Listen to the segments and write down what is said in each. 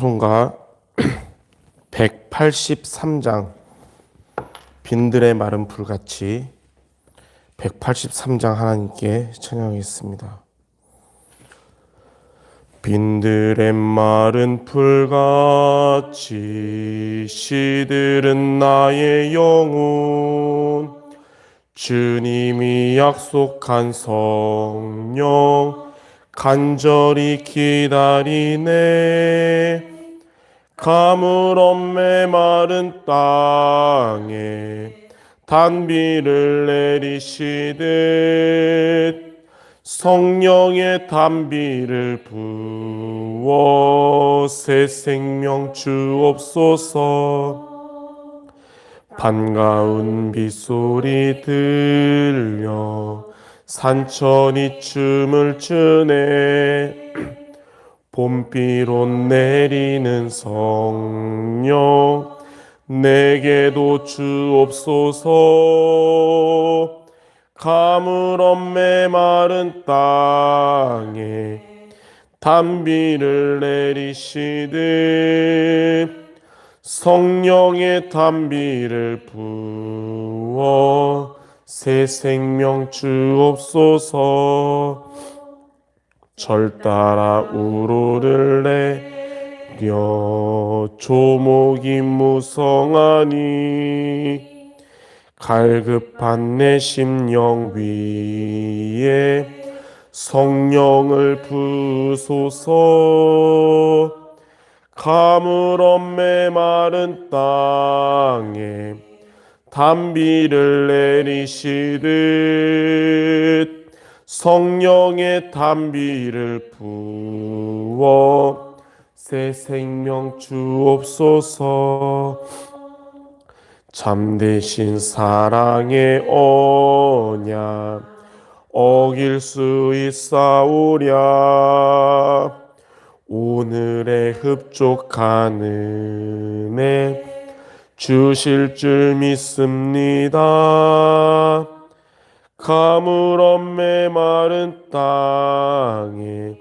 찬송가 183장 빈들의 마른 불같이 183장 하나님께 찬양하겠습니다. 빈들의 마른 불같이 시들은 나의 영혼 주님이 약속한 성령 간절히 기다리네 가물없 메마른 땅에 단비를 내리시듯 성령의 단비를 부어 새 생명 주옵소서. 반가운 빗소리 들려 산천이 춤을 추네 봄비로 내리는 성령 내게도 주옵소서. 가물없 메마른 땅에 단비를 내리시듯 성령의 단비를 부어 새 생명 주옵소서 절 따라 우로를 내려 조목이 무성하니 갈급한 내 심령 위에 성령을 부소서. 가물없 메마른 땅에 단비를 내리시듯 성령의 단비를 부어 새 생명 주옵소서 참되신 사랑의 언약 어길 수 있사오랴 오늘의 흡족한 은혜 주실 줄 믿습니다. 가물없 메마른 땅에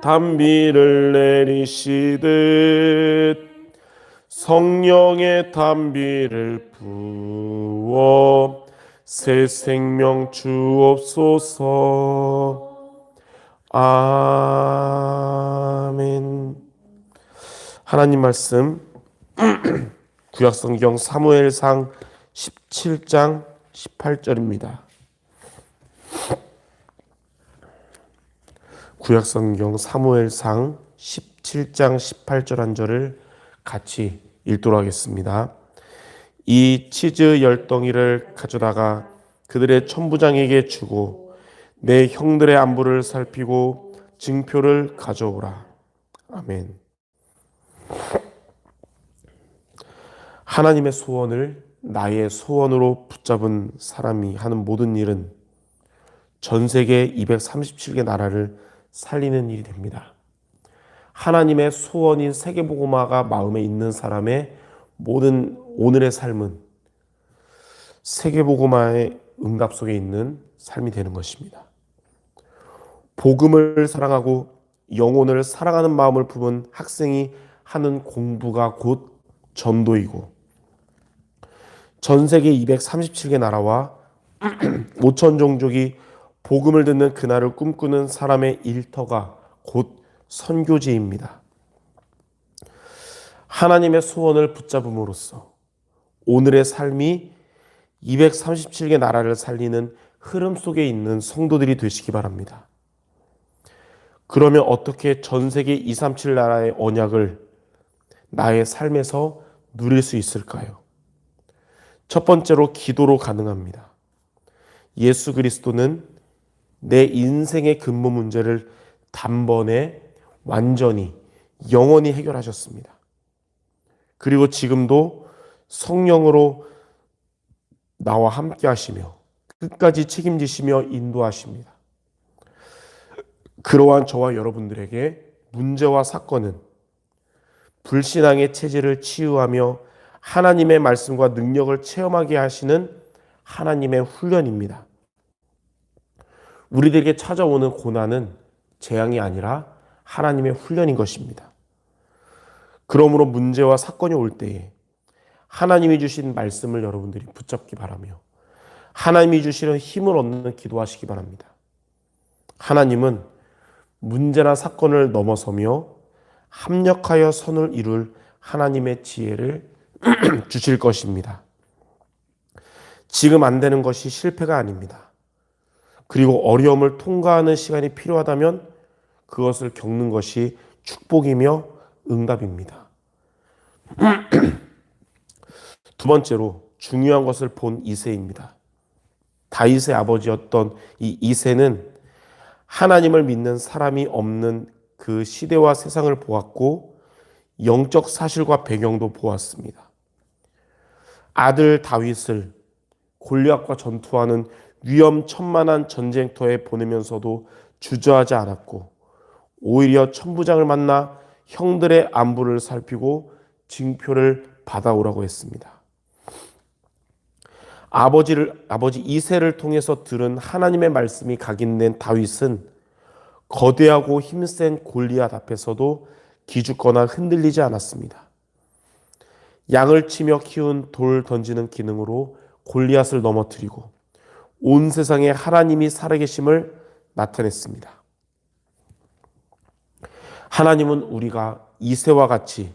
단비를 내리시듯 성령의 단비를 부어 새 생명 주옵소서. 아멘. 하나님 말씀 구약성경 사무엘상 17장 18절입니다. 구약성경 사무엘상 17장 18절 한 절을 같이 읽도록 하겠습니다. 이 치즈 열 덩이를 가져다가 그들의 천부장에게 주고 내 형들의 안부를 살피고 증표를 가져오라. 아멘. 하나님의 소원을 나의 소원으로 붙잡은 사람이 하는 모든 일은 전 세계 237개 나라를 살리는 일이 됩니다. 하나님의 소원인 세계복음화가 마음에 있는 사람의 모든 오늘의 삶은 세계복음화의 응답 속에 있는 삶이 되는 것입니다. 복음을 사랑하고 영혼을 사랑하는 마음을 품은 학생이 하는 공부가 곧 전도이고 전 세계 237개 나라와 5천 종족이 복음을 듣는 그날을 꿈꾸는 사람의 일터가 곧 선교지입니다. 하나님의 소원을 붙잡음으로써 오늘의 삶이 237개 나라를 살리는 흐름 속에 있는 성도들이 되시기 바랍니다. 그러면 어떻게 전 세계 237 나라의 언약을 나의 삶에서 누릴 수 있을까요? 첫 번째로 기도로 가능합니다. 예수 그리스도는 내 인생의 근본 문제를 단번에 완전히 영원히 해결하셨습니다. 그리고 지금도 성령으로 나와 함께 하시며 끝까지 책임지시며 인도하십니다. 그러한 저와 여러분들에게 문제와 사건은 불신앙의 체질을 치유하며 하나님의 말씀과 능력을 체험하게 하시는 하나님의 훈련입니다. 우리들에게 찾아오는 고난은 재앙이 아니라 하나님의 훈련인 것입니다. 그러므로 문제와 사건이 올 때에 하나님이 주신 말씀을 여러분들이 붙잡기 바라며 하나님이 주시는 힘을 얻는 기도하시기 바랍니다. 하나님은 문제나 사건을 넘어서며 합력하여 선을 이룰 하나님의 지혜를 주실 것입니다. 지금 안 되는 것이 실패가 아닙니다. 그리고 어려움을 통과하는 시간이 필요하다면 그것을 겪는 것이 축복이며 응답입니다. 두 번째로 중요한 것을 본 이세입니다. 다윗의 아버지였던 이 이세는 하나님을 믿는 사람이 없는 그 시대와 세상을 보았고 영적 사실과 배경도 보았습니다. 아들 다윗을 골리앗과 전투하는 위험천만한 전쟁터에 보내면서도 주저하지 않았고 오히려 천부장을 만나 형들의 안부를 살피고 징표를 받아오라고 했습니다. 아버지를 아버지 이세를 통해서 들은 하나님의 말씀이 각인된 다윗은 거대하고 힘센 골리앗 앞에서도 기죽거나 흔들리지 않았습니다. 양을 치며 키운 돌 던지는 기능으로 골리앗을 넘어뜨리고 온 세상에 하나님이 살아계심을 나타냈습니다. 하나님은 우리가 이세와 같이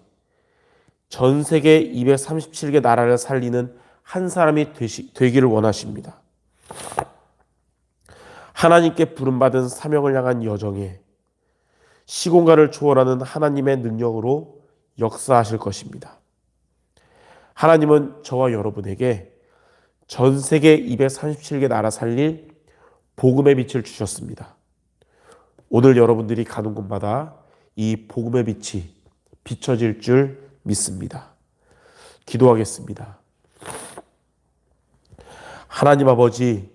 전 세계 237개 나라를 살리는 한 사람이 되시, 되기를 원하십니다. 하나님께 부름받은 사명을 향한 여정에 시공간을 초월하는 하나님의 능력으로 역사하실 것입니다. 하나님은 저와 여러분에게 전 세계 237개 나라 살릴 복음의 빛을 주셨습니다. 오늘 여러분들이 가는 곳마다 이 복음의 빛이 비춰질 줄 믿습니다. 기도하겠습니다. 하나님 아버지,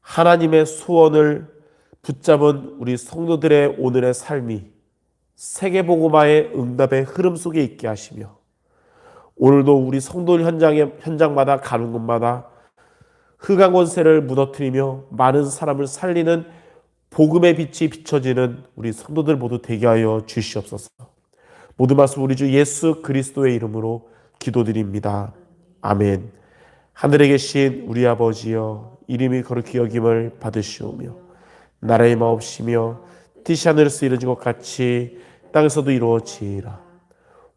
하나님의 소원을 붙잡은 우리 성도들의 오늘의 삶이 세계복음화의 응답의 흐름 속에 있게 하시며 오늘도 우리 성도 현장에 현장마다 가는 곳마다 흑암 권세를 무너뜨리며 많은 사람을 살리는 복음의 빛이 비춰지는 우리 성도들 모두 되게 하여 주시옵소서. 모든 말씀 우리 주 예수 그리스도의 이름으로 기도드립니다. 아멘. 하늘에 계신 우리 아버지여 이름이 거룩히 여김을 받으시오며 나라의 마옵시며 뜻이 하늘에서 이루어진 것 같이 땅에서도 이루어지이라.